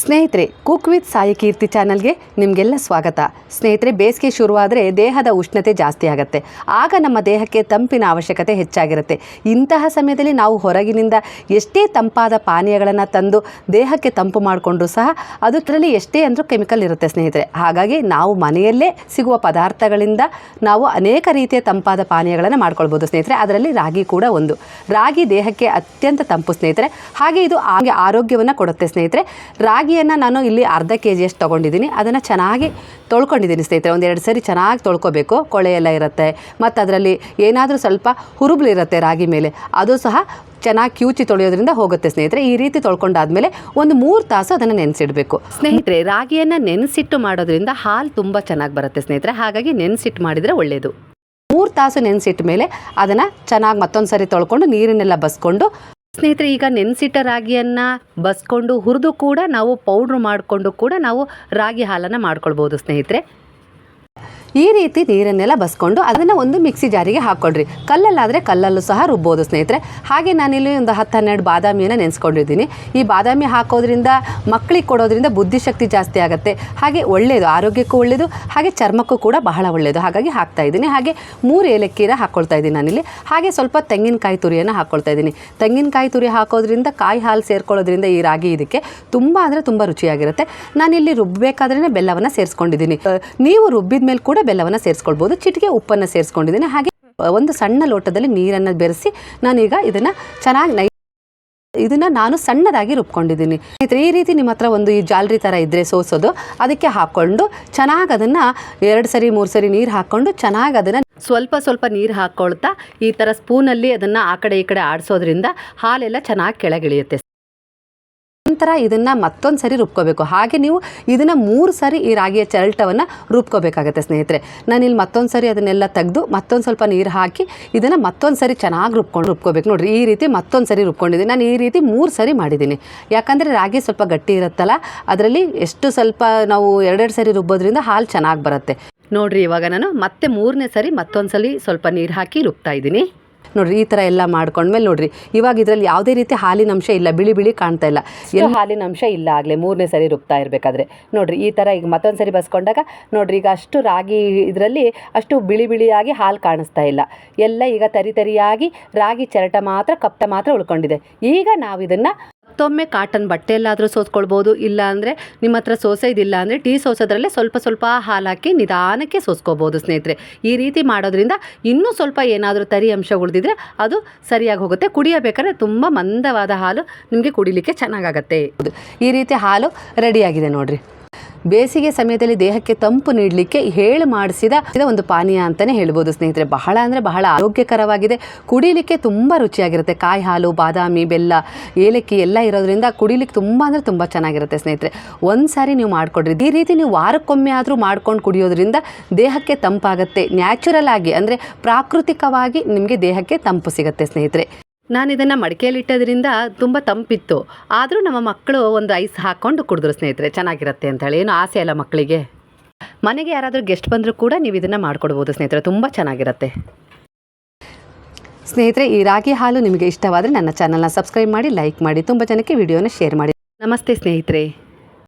ಸ್ನೇಹಿತರೆ cook with Sai ಕೀರ್ತಿ ಚಾನಲ್ಗೆ ನಿಮಗೆಲ್ಲ ಸ್ವಾಗತ. ಸ್ನೇಹಿತರೆ, ಬೇಸಿಗೆ ಶುರುವಾದರೆ ದೇಹದ ಉಷ್ಣತೆ ಜಾಸ್ತಿ ಆಗುತ್ತೆ. ಆಗ ನಮ್ಮ ದೇಹಕ್ಕೆ ತಂಪಿನ ಅವಶ್ಯಕತೆ ಹೆಚ್ಚಾಗಿರುತ್ತೆ. ಇಂತಹ ಸಮಯದಲ್ಲಿ ನಾವು ಹೊರಗಿನಿಂದ ಎಷ್ಟೇ ತಂಪಾದ ಪಾನೀಯಗಳನ್ನು ತಂದು ದೇಹಕ್ಕೆ ತಂಪು ಮಾಡಿಕೊಂಡ್ರೂ ಸಹ ಅದರಲ್ಲಿ ಎಷ್ಟೇ ಅಂದರೂ ಕೆಮಿಕಲ್ ಇರುತ್ತೆ ಸ್ನೇಹಿತರೆ. ಹಾಗಾಗಿ ನಾವು ಮನೆಯಲ್ಲೇ ಸಿಗುವ ಪದಾರ್ಥಗಳಿಂದ ನಾವು ಅನೇಕ ರೀತಿಯ ತಂಪಾದ ಪಾನೀಯಗಳನ್ನು ಮಾಡ್ಕೊಳ್ಬೋದು ಸ್ನೇಹಿತರೆ. ಅದರಲ್ಲಿ ರಾಗಿ ಕೂಡ ಒಂದು. ರಾಗಿ ದೇಹಕ್ಕೆ ಅತ್ಯಂತ ತಂಪು ಸ್ನೇಹಿತರೆ. ಹಾಗೆ ಇದು ಹಾಗೆ ಆರೋಗ್ಯವನ್ನು ಕೊಡುತ್ತೆ ಸ್ನೇಹಿತರೆ. ರಾಗಿಯನ್ನು ನಾನು ಇಲ್ಲಿ ಅರ್ಧ ಕೆ ಜಿಯಷ್ಟು ತೊಗೊಂಡಿದ್ದೀನಿ. ಅದನ್ನು ಚೆನ್ನಾಗಿ ತೊಳ್ಕೊಂಡಿದ್ದೀನಿ ಸ್ನೇಹಿತರೆ. ಒಂದೆರಡು ಸರಿ ಚೆನ್ನಾಗಿ ತೊಳ್ಕೊಬೇಕು. ಕೊಳೆ ಎಲ್ಲ ಇರುತ್ತೆ. ಮತ್ತು ಅದರಲ್ಲಿ ಏನಾದರೂ ಸ್ವಲ್ಪ ಹುರುಬ್ಲಿರುತ್ತೆ ರಾಗಿ ಮೇಲೆ. ಅದು ಸಹ ಚೆನ್ನಾಗಿ ಕ್ಯೂಚಿ ತೊಳೆಯೋದ್ರಿಂದ ಹೋಗುತ್ತೆ ಸ್ನೇಹಿತರೆ. ಈ ರೀತಿ ತೊಳ್ಕೊಂಡಾದ್ಮೇಲೆ ಒಂದು ಮೂರು ತಾಸು ಅದನ್ನು ನೆನೆಸಿಡಬೇಕು. ಸ್ನೇಹಿತರೆ, ರಾಗಿಯನ್ನು ನೆನೆಸಿಟ್ಟು ಮಾಡೋದ್ರಿಂದ ಹಾಲು ತುಂಬ ಚೆನ್ನಾಗಿ ಬರುತ್ತೆ ಸ್ನೇಹಿತರೆ. ಹಾಗಾಗಿ ನೆನೆಸಿಟ್ಟು ಮಾಡಿದರೆ ಒಳ್ಳೆಯದು ಮೂರು ತಾಸು ನೆನೆಸಿಟ್ಟ ಮೇಲೆ ಅದನ್ನು ಚೆನ್ನಾಗಿ ಮತ್ತೊಂದು ಸರಿ ತೊಳ್ಕೊಂಡು ನೀರನ್ನೆಲ್ಲ ಬಸ್ಕೊಂಡು ಸ್ನೇಹಿತರೆ, ಈಗ ನೆನೆಸಿಟ್ಟ ರಾಗಿಯನ್ನು ಬಸ್ಕೊಂಡು ಹುರಿದು ಕೂಡ ನಾವು ಪೌಡ್ರ್ ಮಾಡಿಕೊಂಡು ಕೂಡ ನಾವು ರಾಗಿ ಹಾಲನ್ನು ಮಾಡ್ಕೊಳ್ಬೋದು ಸ್ನೇಹಿತರೆ. ಈ ರೀತಿ ನೀರನ್ನೆಲ್ಲ ಬಸ್ಕೊಂಡು ಅದನ್ನು ಒಂದು ಮಿಕ್ಸಿ ಜಾರಿಗೆ ಹಾಕ್ಕೊಳ್ರಿ. ಕಲ್ಲಲ್ಲಾದರೆ ಕಲ್ಲಲ್ಲೂ ಸಹ ರುಬ್ಬೋದು ಸ್ನೇಹಿತರೆ. ಹಾಗೆ ನಾನಿಲ್ಲಿ ಒಂದು ಹತ್ತು ಹನ್ನೆರಡು ಬಾದಾಮಿಯನ್ನು ನೆನೆಸ್ಕೊಂಡಿದ್ದೀನಿ. ಈ ಬಾದಾಮಿ ಹಾಕೋದ್ರಿಂದ ಮಕ್ಕಳಿಗೆ ಕೊಡೋದ್ರಿಂದ ಬುದ್ಧಿಶಕ್ತಿ ಜಾಸ್ತಿ ಆಗುತ್ತೆ. ಹಾಗೆ ಒಳ್ಳೆಯದು ಆರೋಗ್ಯಕ್ಕೂ ಒಳ್ಳೆಯದು ಹಾಗೆ ಚರ್ಮಕ್ಕೂ ಕೂಡ ಬಹಳ ಒಳ್ಳೆಯದು ಹಾಗಾಗಿ ಹಾಕ್ತಾ ಇದ್ದೀನಿ. ಹಾಗೆ ಮೂರು ಏಲಕ್ಕಿನ ಹಾಕ್ಕೊಳ್ತಾ ಇದ್ದೀನಿ ನಾನಿಲ್ಲಿ. ಹಾಗೆ ಸ್ವಲ್ಪ ತೆಂಗಿನಕಾಯಿ ತುರಿಯನ್ನು ಹಾಕ್ಕೊಳ್ತಾ ಇದ್ದೀನಿ. ತೆಂಗಿನಕಾಯಿ ತುರಿ ಹಾಕೋದ್ರಿಂದ ಕಾಯಿ ಹಾಲು ಸೇರ್ಕೊಳ್ಳೋದ್ರಿಂದ ಈ ರಾಗಿ ಇದಕ್ಕೆ ತುಂಬ ಅಂದರೆ ತುಂಬ ರುಚಿಯಾಗಿರುತ್ತೆ. ನಾನಿಲ್ಲಿ ರುಬ್ಬಬೇಕಾದ್ರೆ ಬೆಲ್ಲವನ್ನು ಸೇರಿಸ್ಕೊಂಡಿದ್ದೀನಿ. ನೀವು ರುಬ್ಬಿದ ಮೇಲೆ ಕೂಡ ಬೆಲ್ಲವನ್ನು ಸೇರಿಸ್ಕೊಳ್ಬೋದು, ಚಿಟಿಕೆ ಉಪ್ಪನ್ನು ಸೇರಿಸ್ಕೊಂಡಿದ್ದೀನಿ. ಹಾಗೆ ಒಂದು ಸಣ್ಣ ಲೋಟದಲ್ಲಿ ನೀರನ್ನು ಬೆರೆಸಿ ನಾನೀಗ ಇದನ್ನು ಚೆನ್ನಾಗಿ ನೈ ಇದನ್ನು ನಾನು ಸಣ್ಣದಾಗಿ ರುಬ್ಕೊಂಡಿದ್ದೀನಿ. ಸ್ನೇಹಿತರೆ, ಈ ರೀತಿ ನಿಮ್ಮ ಹತ್ರ ಒಂದು ಈ ಜಾಲರಿ ಥರ ಇದ್ದರೆ ಸೋಸೋದು, ಅದಕ್ಕೆ ಹಾಕ್ಕೊಂಡು ಚೆನ್ನಾಗಿ ಅದನ್ನು ಎರಡು ಸರಿ, ಮೂರು ಸರಿ ನೀರು ಹಾಕ್ಕೊಂಡು ಚೆನ್ನಾಗಿ ಅದನ್ನು ಸ್ವಲ್ಪ ಸ್ವಲ್ಪ ನೀರು ಹಾಕ್ಕೊಳ್ತಾ ಈ ಥರ ಸ್ಪೂನಲ್ಲಿ ಅದನ್ನು ಆ ಕಡೆ ಈ ಕಡೆ ಆಡಿಸೋದ್ರಿಂದ ಹಾಲೆಲ್ಲ ಚೆನ್ನಾಗಿ ಕೆಳಗಿಳಿಯುತ್ತೆ. ನಂತರ ಇದನ್ನು ಮತ್ತೊಂದು ಸರಿ ರುಬ್ಕೋಬೇಕು. ಹಾಗೆ ನೀವು ಇದನ್ನು ಮೂರು ಸರಿ ಈ ರಾಗಿಯ ಚರಟವನ್ನು ರುಬ್ಕೋಬೇಕಾಗತ್ತೆ ಸ್ನೇಹಿತರೆ. ನಾನಿಲ್ಲಿ ಮತ್ತೊಂದು ಸರಿ ಅದನ್ನೆಲ್ಲ ತೆಗೆದು ಮತ್ತೊಂದು ಸ್ವಲ್ಪ ನೀರು ಹಾಕಿ ಇದನ್ನು ಮತ್ತೊಂದು ಸರಿ ಚೆನ್ನಾಗಿ ರುಬ್ಕೊಂಡು ರುಬ್ಕೋಬೇಕು. ನೋಡಿರಿ, ಈ ರೀತಿ ಮತ್ತೊಂದು ಸರಿ ರುಬ್ಕೊಂಡಿದ್ದೀನಿ. ನಾನು ಈ ರೀತಿ ಮೂರು ಸರಿ ಮಾಡಿದ್ದೀನಿ. ಯಾಕಂದರೆ ರಾಗಿ ಸ್ವಲ್ಪ ಗಟ್ಟಿ ಇರುತ್ತಲ್ಲ, ಅದರಲ್ಲಿ ಎಷ್ಟು ಸ್ವಲ್ಪ ನಾವು ಎರಡೆರಡು ಸರಿ ರುಬ್ಬೋದ್ರಿಂದ ಹಾಲು ಚೆನ್ನಾಗಿ ಬರುತ್ತೆ. ನೋಡಿರಿ, ಇವಾಗ ನಾನು ಮತ್ತೆ ಮೂರನೇ ಸರಿ ಮತ್ತೊಂದು ಸಲ ಸ್ವಲ್ಪ ನೀರು ಹಾಕಿ ರುಬ್ತಾ ಇದ್ದೀನಿ. ನೋಡ್ರಿ ಈ ಥರ ಎಲ್ಲ ಮಾಡ್ಕೊಂಡ್ಮೇಲೆ ನೋಡ್ರಿ ಇವಾಗ ಇದರಲ್ಲಿ ಯಾವುದೇ ರೀತಿ ಹಾಲಿನ ಅಂಶ ಇಲ್ಲ ಬಿಳಿ ಬಿಳಿ ಕಾಣ್ತಾ ಇಲ್ಲ. ಎಲ್ಲ ಹಾಲಿನ ಅಂಶ ಇಲ್ಲ ಆಗಲೇ ಮೂರನೇ ಸರಿ ರುಬ್ತಾ ಇರಬೇಕಾದ್ರೆ. ನೋಡ್ರಿ ಈ ಥರ ಈಗ ಮತ್ತೊಂದು ಸರಿ ಬಸ್ಕೊಂಡಾಗ ನೋಡ್ರಿ ಈಗ ಅಷ್ಟು ರಾಗಿ ಇದರಲ್ಲಿ ಅಷ್ಟು ಬಿಳಿ ಬಿಳಿಯಾಗಿ ಹಾಲು ಕಾಣಿಸ್ತಾ ಇಲ್ಲ. ಎಲ್ಲ ಈಗ ತರಿ ತರಿಯಾಗಿ ರಾಗಿ ಚರಟ ಮಾತ್ರ ಕಪ್ತ ಮಾತ್ರ ಉಳ್ಕೊಂಡಿದೆ. ಈಗ ನಾವು ಇದನ್ನು ಮತ್ತೊಮ್ಮೆ ಕಾಟನ್ ಬಟ್ಟೆಯಲ್ಲಾದರೂ ಸೋಸ್ಕೊಳ್ಬೋದು ಇಲ್ಲ ಅಂದರೆ ನಿಮ್ಮ ಹತ್ರ ಸೋಸೆ ಇದಿಲ್ಲ ಅಂದರೆ ಟೀ ಸೋಸೋದ್ರಲ್ಲೇ ಸ್ವಲ್ಪ ಸ್ವಲ್ಪ ಹಾಲು ಹಾಕಿ ನಿಧಾನಕ್ಕೆ ಸೋಸ್ಕೋಬೋದು ಸ್ನೇಹಿತರೆ. ಈ ರೀತಿ ಮಾಡೋದ್ರಿಂದ ಇನ್ನೂ ಸ್ವಲ್ಪ ಏನಾದರೂ ತರಿ ಅಂಶ ಉಳಿದಿದ್ರೆ ಅದು ಸರಿಯಾಗಿ ಹೋಗುತ್ತೆ. ಕುಡಿಯಬೇಕಾದ್ರೆ ತುಂಬ ಮಂದವಾದ ಹಾಲು ನಿಮಗೆ ಕುಡಿಲಿಕ್ಕೆ ಚೆನ್ನಾಗಾಗತ್ತೆ. ಈ ರೀತಿ ಹಾಲು ರೆಡಿಯಾಗಿದೆ ನೋಡಿರಿ. ಬೇಸಿಗೆ ಸಮಯದಲ್ಲಿ ದೇಹಕ್ಕೆ ತಂಪು ನೀಡಲಿಕ್ಕೆ ಹೇಳಿ ಮಾಡಿಸಿದ ಒಂದು ಪಾನೀಯ ಅಂತಲೇ ಹೇಳ್ಬೋದು ಸ್ನೇಹಿತರೆ. ಬಹಳ ಅಂದರೆ ಬಹಳ ಆರೋಗ್ಯಕರವಾಗಿದೆ. ಕುಡಿಲಿಕ್ಕೆ ತುಂಬ ರುಚಿಯಾಗಿರುತ್ತೆ. ಕಾಯಿ ಹಾಲು, ಬಾದಾಮಿ, ಬೆಲ್ಲ, ಏಲಕ್ಕಿ ಎಲ್ಲ ಇರೋದ್ರಿಂದ ಕುಡಿಲಿಕ್ಕೆ ತುಂಬ ಅಂದರೆ ತುಂಬ ಚೆನ್ನಾಗಿರುತ್ತೆ ಸ್ನೇಹಿತರೆ. ಒಂದು ಸಾರಿ ನೀವು ಮಾಡಿಕೊಡ್ರಿ. ಈ ರೀತಿ ನೀವು ವಾರಕ್ಕೊಮ್ಮೆ ಆದರೂ ಮಾಡ್ಕೊಂಡು ಕುಡಿಯೋದ್ರಿಂದ ದೇಹಕ್ಕೆ ತಂಪಾಗುತ್ತೆ. ನ್ಯಾಚುರಲ್ ಆಗಿ ಅಂದರೆ ಪ್ರಾಕೃತಿಕವಾಗಿ ನಿಮಗೆ ದೇಹಕ್ಕೆ ತಂಪು ಸಿಗುತ್ತೆ ಸ್ನೇಹಿತರೆ. ನಾನು ಇದನ್ನು ಮಡಿಕೆಯಲ್ಲಿಟ್ಟೋದ್ರಿಂದ ತುಂಬ ತಂಪಿತ್ತು. ಆದರೂ ನಮ್ಮ ಮಕ್ಕಳು ಒಂದು ಐಸ್ ಹಾಕ್ಕೊಂಡು ಕುಡಿದ್ರು ಸ್ನೇಹಿತರೆ, ಚೆನ್ನಾಗಿರುತ್ತೆ ಅಂತೇಳಿ. ಏನು ಆಸೆ ಅಲ್ಲ ಮಕ್ಕಳಿಗೆ? ಮನೆಗೆ ಯಾರಾದರೂ ಗೆಸ್ಟ್ ಬಂದರೂ ಕೂಡ ನೀವು ಇದನ್ನು ಮಾಡಿಕೊಡ್ಬೋದು ಸ್ನೇಹಿತರೆ, ತುಂಬ ಚೆನ್ನಾಗಿರುತ್ತೆ. ಸ್ನೇಹಿತರೆ, ಈ ರಾಗಿ ಹಾಲು ನಿಮಗೆ ಇಷ್ಟವಾದರೆ ನನ್ನ ಚಾನಲ್ನ ಸಬ್ಸ್ಕ್ರೈಬ್ ಮಾಡಿ ಲೈಕ್ ಮಾಡಿ, ತುಂಬ ಜನಕ್ಕೆ ವಿಡಿಯೋನ ಶೇರ್ ಮಾಡಿ. ನಮಸ್ತೆ ಸ್ನೇಹಿತರೆ.